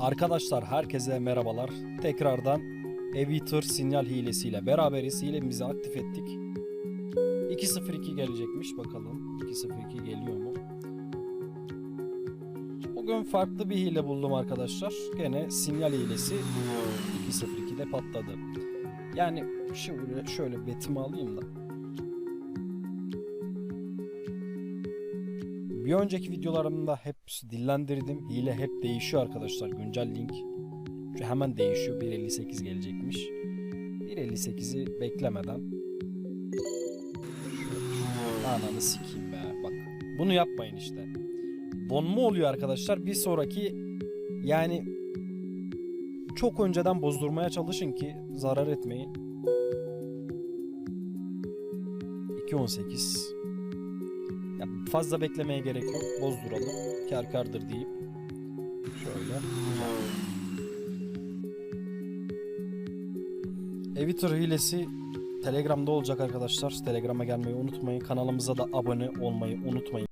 Arkadaşlar herkese merhabalar. Tekrardan Eviter sinyal hilesiyle beraberiz. Hilemizi aktif ettik. 202 gelecekmiş bakalım. 202 geliyor mu? Bugün farklı bir hile buldum arkadaşlar. Gene sinyal hilesi 202'de patladı. Yani şöyle, şöyle betimi alayım da. Bir önceki videolarımda hep dillendirdim. Hile hep değişiyor arkadaşlar. Güncel link hemen değişiyor. 1.58 gelecekmiş. 1.58'i beklemeden Ananı sikeyim be. Bak. Bunu yapmayın işte. Donma oluyor arkadaşlar. Bir sonraki yani çok önceden bozdurmaya çalışın ki zarar etmeyin. 2.18 ya fazla beklemeye gerek yok. Bozduralım. Kar kardır deyip. Şöyle. Eviter hilesi Telegram'da olacak arkadaşlar. Telegram'a gelmeyi unutmayın. Kanalımıza da abone olmayı unutmayın.